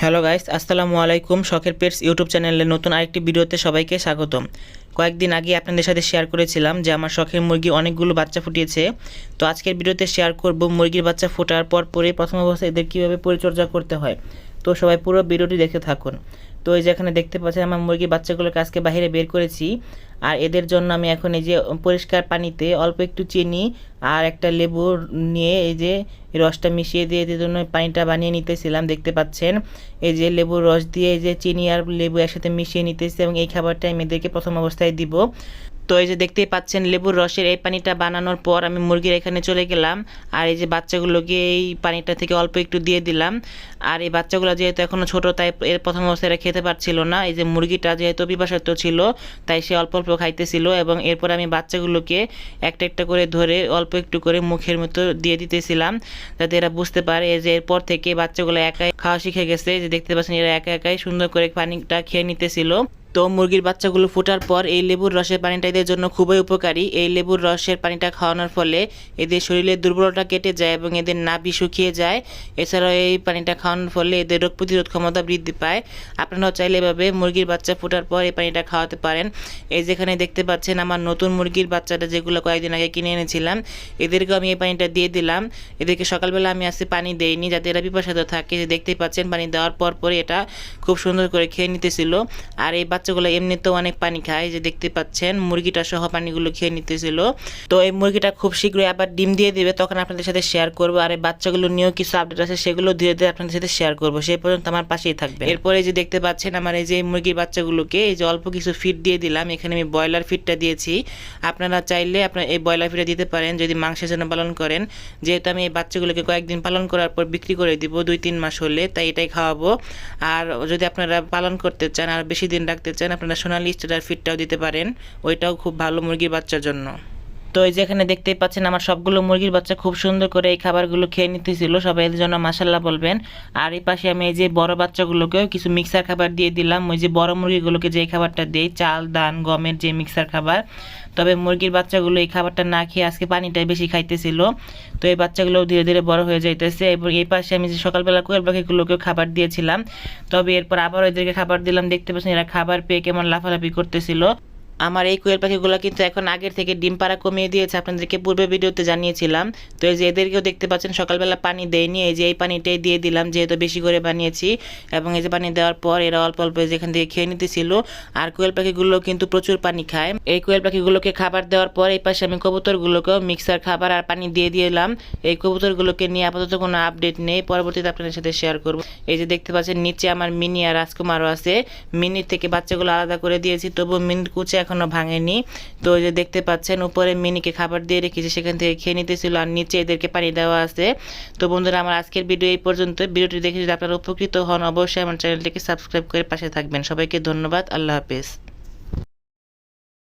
Hello guys, আসসালামু আলাইকুম। শখের পেটস ইউটিউব চ্যানেলে নতুন আরেকটি ভিডিওতে সবাইকে স্বাগতম। কয়েকদিন আগে আপনাদের সাথে শেয়ার করেছিলাম যে আমার শখের মুরগি অনেকগুলো বাচ্চা ফুটিয়েছে। তো আজকের ভিডিওতে শেয়ার করব মুরগির বাচ্চা ফোটার পর পরে প্রথম অবস্থায় এদের কীভাবে পরিচর্যা করতে হয়। তো সবাই পুরো ভিডিওটি দেখতে থাকুন। তো এই যে এখানে দেখতে পাচ্ছেন, আমার মুরগির বাচ্চাগুলোকে আজকে বাইরে বের করেছি। আর এদের জন্য আমি এখন এই যে পরিষ্কার পানিতে অল্প একটু চিনি আর একটা লেবু নিয়ে এই যে রসটা মিশিয়ে দিয়ে এদের জন্য পানিটা বানিয়ে নিতেছিলাম, দেখতে পাচ্ছেন। এই যে লেবুর রস দিয়ে এই যে চিনি আর লেবু একসাথে মিশিয়ে নিতেছি এবং এই খাবারটা আমি এদেরকে প্রথম অবস্থায় দিব। তো এই যে দেখতেই পাচ্ছেন, লেবুর রসের এই পানিটা বানানোর পর আমি মুরগির এখানে চলে গেলাম। আর এই যে বাচ্চাগুলোকে এই পানিটা থেকে অল্প একটু দিয়ে দিলাম। আর এই বাচ্চাগুলো যেহেতু এখনও ছোটো, তাই এর প্রথম অবস্থায় খেতে পারছিল না। এই যে মুরগিটা যেহেতু পিপাসার্থ ছিল, তাই সে অল্প অল্প খাইতেছিল এবং এরপর আমি বাচ্চাগুলোকে একটা একটা করে ধরে অল্প একটু করে মুখের মতো দিয়ে দিতেছিলাম, যাতে এরা বুঝতে পারে যে এরপর থেকে বাচ্চাগুলো একাই খাওয়া শিখে গেছে। যে দেখতে পাচ্ছেন, এরা একা একাই সুন্দর করে পানিটা খেয়ে নিতেছিল। তো মুরগির বাচ্চাগুলো ফোটার পর এই লেবুর রসের পানিটা এদের জন্য খুবই উপকারী। এই লেবুর রসের পানিটা খাওয়ানোর ফলে এদের শরীরের দুর্বলতা কেটে যায় এবং এদের নাভি শুকিয়ে যায়। এছাড়াও এই পানিটা খাওয়ানোর ফলে এদের রোগ প্রতিরোধ ক্ষমতা বৃদ্ধি পায়। আপনারাও চাইলে এভাবে মুরগির বাচ্চা ফোটার পর এই পানিটা খাওয়াতে পারেন। এই যেখানে দেখতে পাচ্ছেন আমার নতুন মুরগির বাচ্চাটা যেগুলো কয়েকদিন আগে কিনে এনেছিলাম, এদেরকেও আমি এই পানিটা দিয়ে দিলাম। এদেরকে সকালবেলা আমি আজকে পানি দেইনি, যাতে এরা পিপাসাতে থাকে। দেখতেই পাচ্ছেন, পানি দেওয়ার পর পরে এটা খুব সুন্দর করে খেয়ে নিতেছিল। আর এই বাচ্চাগুলো এমনিতেও অনেক পানি খায় যে দেখতে পাচ্ছেন, মুরগিটা সহ পানিগুলো খেয়ে নিতেছিল। তো এই মুরগিটা খুব শীঘ্রই আবার ডিম দিয়ে দেবে, তখন আপনাদের সাথে শেয়ার করব। আর এই বাচ্চাগুলো নিয়েও কিছু আপডেট আছে, সেগুলো ধীরে ধীরে আপনাদের সাথে শেয়ার করব। সেই পর্যন্ত আমার পাশেই থাকবে এরপরে যে দেখতে পাচ্ছেন আমার এই যে মুরগির বাচ্চাগুলোকে, এই যে অল্প কিছু ফিড দিয়ে দিলাম। এখানে আমি ব্রয়লার ফিডটা দিয়েছি। আপনারা চাইলে আপনার এই ব্রয়লার ফিডটা দিতে পারেন, যদি মাংসের জন্য পালন করেন। যেহেতু আমি এই বাচ্চাগুলোকে কয়েকদিন পালন করার পর বিক্রি করে দিব দুই তিন মাস হলে, তাই এটাই খাওয়াবো। আর যদি আপনারা পালন করতে চান, আর বেশি দিন রাখতে চান আপনারা সোনালি স্টার ফিডটাও দিতে পারেন। ওইটাও খুব ভালো মুরগির বাচ্চার জন্য। তো এই যেখানে দেখতেই পাচ্ছেন, আমার সবগুলো মুরগির বাচ্চা খুব সুন্দর করে এই খাবারগুলো খেয়ে নিতেছিল। সবাই এদের জন্য মাসাল্লাহ বলবেন। আর এই পাশে আমি এই যে বড় বাচ্চাগুলোকেও কিছু মিক্সার খাবার দিয়ে দিলাম। ওই যে বড় মুরগিগুলোকে যে খাবারটা দিই, চাল দান গমের যে মিক্সার খাবার। তবে মুরগির বাচ্চাগুলো এই খাবারটা না খেয়ে আজকে পানিটাই বেশি খাইতেছিল। তো এই বাচ্চাগুলো ধীরে ধীরে বড় হয়ে যাইতেছে। এবং এই পাশে আমি যে সকালবেলা কোয়েল পাখিগুলোকেও খাবার দিয়েছিলাম। তবে এরপর আবার এদেরকে খাবার দিলাম। দেখতে পাচ্ছেন এরা খাবার পেয়ে কেমন লাফালাফি করতেছিল। আমার এই কোয়েল পাখিগুলো কিন্তু এখন আগের থেকে ডিম পাড়া কমিয়ে দিয়েছে। আপনাদেরকে পূর্বে ভিডিওতে জানিয়েছিলাম। তো এই যে এদেরকেও দেখতে পাচ্ছেন, সকালবেলা পানি দেয়নি। এই যে এই পানিটাই দিয়ে দিলাম, যেহেতু বেশি করে বানিয়েছি। এবং এই যে পানি দেওয়ার পর এরা অল্প অল্প যেখান থেকে খেয়ে নিতেছিল। আর কোয়েল পাখিগুলো কিন্তু প্রচুর পানি খায়। এই কোয়েল পাখিগুলোকে খাবার দেওয়ার পর এই পাশে আমি কবুতরগুলোকেও মিক্সার, খাবার আর পানি দিয়ে দিলাম। এই কবুতরগুলোকে নিয়ে আপাতত কোনো আপডেট নেই। পরবর্তীতে আপনাদের সাথে শেয়ার করব। এই যে দেখতে পাচ্ছেন, নিচে আমার মিনি আর রাজকুমারও আছে। মিনির থেকে বাচ্চাগুলো আলাদা করে দিয়েছি। তবু মিনির কুচে এখনও ভাঙেনি। তো যে দেখতে পাচ্ছেন, উপরে মিনিকে খাবার দিয়ে রেখেছি, সেখান থেকে খেয়ে নিতেছিল আর নিচে এদেরকে পানি দেওয়া আছে। তো বন্ধুরা, আমার আজকের ভিডিও এই পর্যন্ত। ভিডিওটি দেখে যদি আপনারা উপকৃত হন, অবশ্যই আমার চ্যানেলটিকে সাবস্ক্রাইব করে পাশে থাকবেন। সবাইকে ধন্যবাদ, আল্লাহ হাফেজ।